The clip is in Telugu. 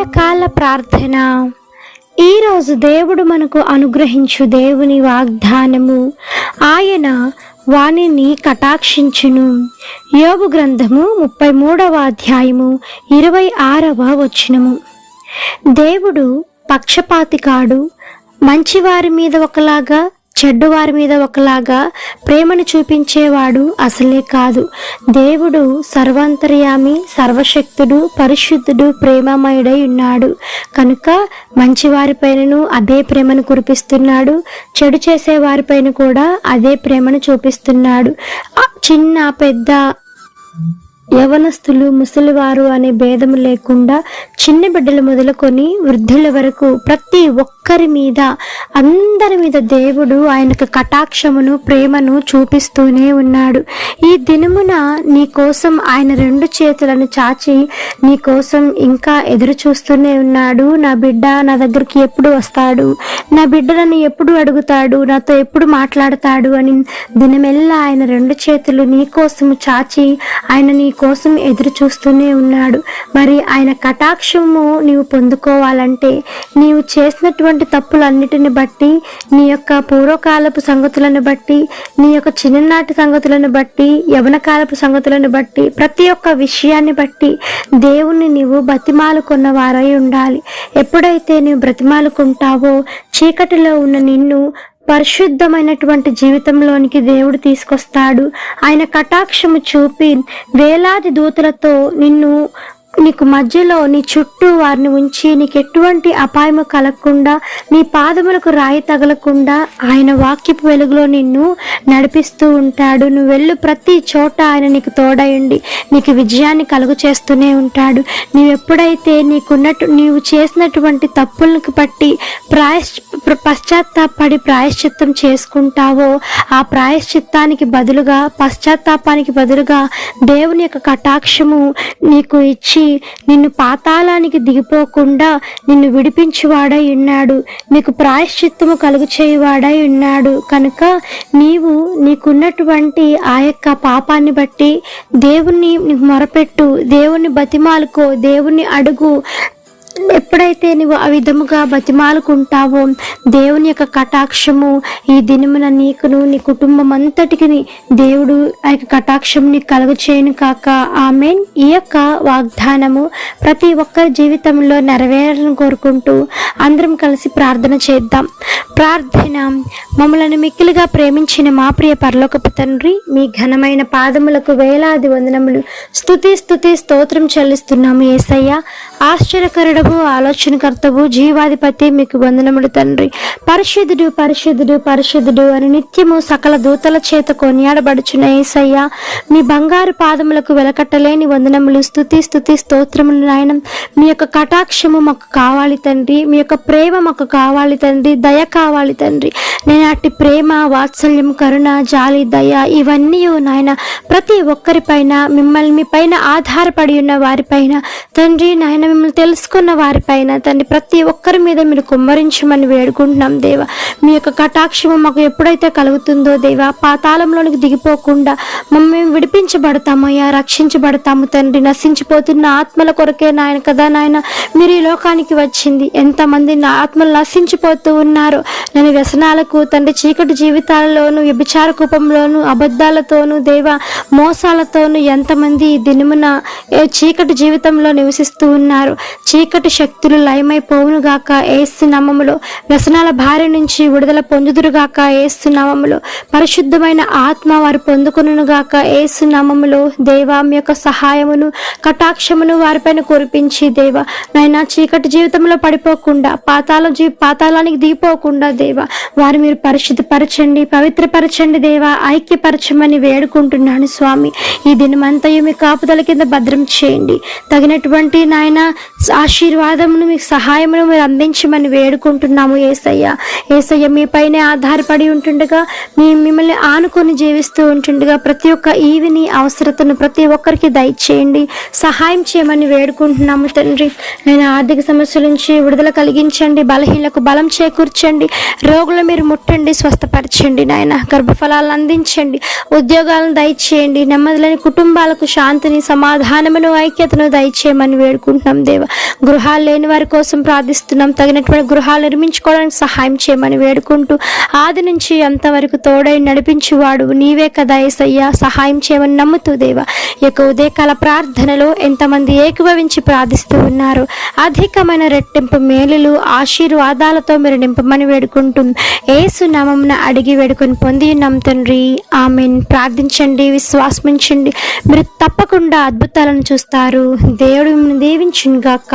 ఉదయకాల ప్రార్థన. ఈరోజు దేవుడు మనకు అనుగ్రహించు దేవుని వాగ్దానము. ఆయన వాణిని కటాక్షించును. యోగు గ్రంథము ముప్పై మూడవ అధ్యాయము ఇరవై ఆరవ వచనము. దేవుడు పక్షపాతి కాడు మంచివారి మీద ఒకలాగా చెడ్డవారి మీద ఒకలాగా ప్రేమను చూపించేవాడు అసలే కాదు. దేవుడు సర్వాంతర్యామి సర్వశక్తుడు పరిశుద్ధుడు ప్రేమమయుడై ఉన్నాడు. కనుక మంచివారిపైనను అదే ప్రేమను కురిపిస్తున్నాడు. చెడు చేసే వారిపైన కూడా అదే ప్రేమను చూపిస్తున్నాడు. చిన్న పెద్ద యవనస్తులు ముసలివారు అనే భేదము లేకుండా చిన్న బిడ్డలు మొదలుకొని వృద్ధుల వరకు ప్రతి ఒక్కరి మీద అందరి మీద దేవుడు ఆయనకు కటాక్షమును ప్రేమను చూపిస్తూనే ఉన్నాడు. ఈ దినమున నీ కోసం ఆయన రెండు చేతులను చాచి నీ కోసం ఇంకా ఎదురు చూస్తూనే ఉన్నాడు. నా బిడ్డ నా దగ్గరికి ఎప్పుడు వస్తాడు? నా బిడ్డ నన్ను ఎప్పుడు అడుగుతాడు? నాతో ఎప్పుడు మాట్లాడతాడు? అని దినమెల్లా ఆయన రెండు చేతులు నీ కోసము చాచి ఆయన నీ కోసం ఎదురు చూస్తూనే ఉన్నాడు. మరి ఆయన కటాక్షము నీవు పొందుకోవాలంటే నీవు చేసినటువంటి తప్పులన్నిటిని బట్టి నీ యొక్క పూర్వకాలపు సంగతులను బట్టి నీ యొక్క చిన్ననాటి సంగతులను బట్టి యవన కాలపు సంగతులను బట్టి ప్రతి ఒక్క విషయాన్ని బట్టి దేవుణ్ణి నీవు బతిమాలుకున్న వారై ఉండాలి. ఎప్పుడైతే నీవు బ్రతిమాలుకుంటావో చీకటిలో ఉన్న నిన్ను పరిశుద్ధమైనటువంటి జీవితంలోనికి దేవుడు తీసుకొస్తాడు. ఆయన కటాక్షము చూపి వేలాది దూతలతో నిన్ను నీకు మధ్యలో నీ చుట్టూ వారిని ఉంచి నీకు ఎటువంటి అపాయము కలగకుండా నీ పాదములకు రాయి తగలకుండా ఆయన వాక్యపు వెలుగులో నిన్ను నడిపిస్తూ ఉంటాడు. నువ్వు వెళ్ళు ప్రతి చోట ఆయన నీకు తోడయండి నీకు విజయాన్ని కలుగు చేస్తూనే ఉంటాడు. నీవు ఎప్పుడైతే నీకున్నట్టు నీవు చేసినటువంటి తప్పులకు బట్టి ప్రాయశ్ పశ్చాత్తాపడి ప్రాయశ్చిత్తం చేసుకుంటావో ఆ ప్రాయశ్చిత్తానికి బదులుగా పశ్చాత్తాపానికి బదులుగా దేవుని యొక్క కటాక్షము నీకు ఇచ్చి నిన్ను పాతాళానికి దిగిపోకుండా నిన్ను విడిపించువాడై ఉన్నాడు. నీకు ప్రాయశ్చిత్తము కలుగు చేయువాడై ఉన్నాడు. కనుక నీవు నీకున్నటువంటి ఆ యొక్క పాపాన్ని బట్టి దేవుణ్ణి నీకు మొరపెట్టు. దేవుణ్ణి బతిమాలుకో. దేవుణ్ణి అడుగు. ఎప్పుడైతే నువ్వు ఆ విధముగా బతిమాలుకుంటావో దేవుని యొక్క కటాక్షము ఈ దినమున నీకును నీ కుటుంబం అంతటికి దేవుడు ఆ యొక్క కటాక్షం నీకు కాక. ఆమె ఈ యొక్క వాగ్దానము ప్రతి ఒక్కరి జీవితంలో నెరవేరని కోరుకుంటూ అందరం కలిసి ప్రార్థన చేద్దాం. ప్రార్థన మమ్మలను మిక్కిలిగా ప్రేమించిన మా ప్రియ పరలోకపు తండ్రి మీ ఘనమైన పాదములకు వేలాది వందనములు. స్తుతి స్తుతి స్తోత్రం చెల్లిస్తున్నాము ఏసయ్య. ఆలోచన ఆలోచనకర్తవు జీవాధిపతి మీకు వందనములు తండ్రి. పరిశుద్ధుడు పరిశుద్ధుడు పరిశుద్ధుడు అని నిత్యము సకల దూతల చేత కొనియాడబడుచున్న ఏసయ్య మీ బంగారు పాదములకు వెలకట్టలేని వందనములు స్థుతి స్థుతి స్తోత్రములు నాయనం. మీ యొక్క కటాక్షము మాకు కావాలి తండ్రి మీ యొక్క ప్రేమ మాకు కావాలి తండ్రి దయ కావాలి తండ్రి. నేను అట్టి ప్రేమ వాత్సల్యం కరుణ జాలి దయ ఇవన్నీ నాయన ప్రతి ఒక్కరిపైన మిమ్మల్ని మీ పైన ఆధారపడి ఉన్న వారిపైన. తండ్రి నాయన మిమ్మల్ని తెలుసుకున్న వారిపైన తండ్రి ప్రతి ఒక్కరి మీద మీరు కుమ్మరించమని వేడుకుంటున్నాం దేవా. మీ యొక్క కటాక్షము మాకు ఎప్పుడైతే కలుగుతుందో దేవా పాతాళంలోనికి దిగిపోకుండా మమ్మల్ని విడిపించబడతామయ్యా రక్షించబడతాము తండ్రి. నశించిపోతున్న ఆత్మల కొరకే నాయన కదా నాయన మీరు ఈ లోకానికి వచ్చింది. ఎంతమంది నా ఆత్మలు నశించిపోతూ ఉన్నారో నేను వ్యసనాలకు తండ్రి చీకటి జీవితాలలోను వ్యభిచార కూపంలోను అబద్ధాలతోనూ దేవ మోసాలతోనూ ఎంతమంది దినమున చీకటి జీవితంలో నివసిస్తూ ఉన్నారు. చీకటి శక్తులు లయమైపోవునుగాక ఏసు నామములో వ్యసనాల భార్య నుంచి విడుదల పొందుదురుగాక ఏసు నామములో పరిశుద్ధమైన ఆత్మ వారు పొందుకునుగాక ఏసు నామములో దేవా మీ యొక్క సహాయమును కటాక్షమును వారిపైన కురిపించి దేవా. నాయన చీకటి జీవితంలో పడిపోకుండా పాతాల జీ పాతాళానికి దిగిపోకుండా దేవ. వారు మీరు పరిశుద్ధపరచండి పవిత్రపరచండి దేవా. ఐక్యపరచమని వేడుకుంటున్నాను స్వామి. ఈ దినమంతయు మీ కాపుదల కింద భద్రం చేయండి. తగినటువంటి నాయన ఆశీర్వాదమును మీకు సహాయమును మీరు అందించమని వేడుకుంటున్నాము ఏసయ్య. ఏసయ్య మీ పైనే ఆధారపడి ఉంటుండగా మీ మిమ్మల్ని ఆనుకొని జీవిస్తూ ఉంటుండగా ప్రతి ఒక్క ఈవిని అవసరతను ప్రతి ఒక్కరికి దయచేయండి. సహాయం చేయమని వేడుకుంటున్నాము తండ్రి. నేను ఆర్థిక సమస్యల నుంచి విడుదల కలిగించండి బలహీనలకు బలం చేకూర్చండి. రోగులు మీరు ముట్టండి స్వస్థపరచండి నాయన. గర్భఫలాలను అందించండి ఉద్యోగాలను దయచేయండి. నెమ్మదిలేని కుటుంబాలకు శాంతిని సమాధానమును ఐక్యతను దయచేయమని వేడుకుంటున్నాం దేవ. గృహ గృహాలు లేని వారి కోసం ప్రార్థిస్తున్నాం. తగినటువంటి గృహాలు నిర్మించుకోవడానికి సహాయం చేయమని వేడుకుంటూ ఆది నుంచి అంతవరకు తోడై నడిపించేవాడు నీవే కదా ఏసయ్యా. సహాయం చేయమని నమ్ముతూ దేవా ఈ యొక్క ఉదయకాల ప్రార్థనలో ఎంతమంది ఏకీభవించి ప్రార్థిస్తూ ఉన్నారు. అధికమైన రెట్టింపు మేలులు ఆశీర్వాదాలతో మీరు నింపమని వేడుకుంటూ ఏసు నామమున అడిగి వేడుకొని పొంది ఉన్నాం తండ్రి. ఆమెన్. ప్రార్థించండి విశ్వాసమించండి. మీరు తప్పకుండా అద్భుతాలను చూస్తారు. దేవుడు దీవించుగాక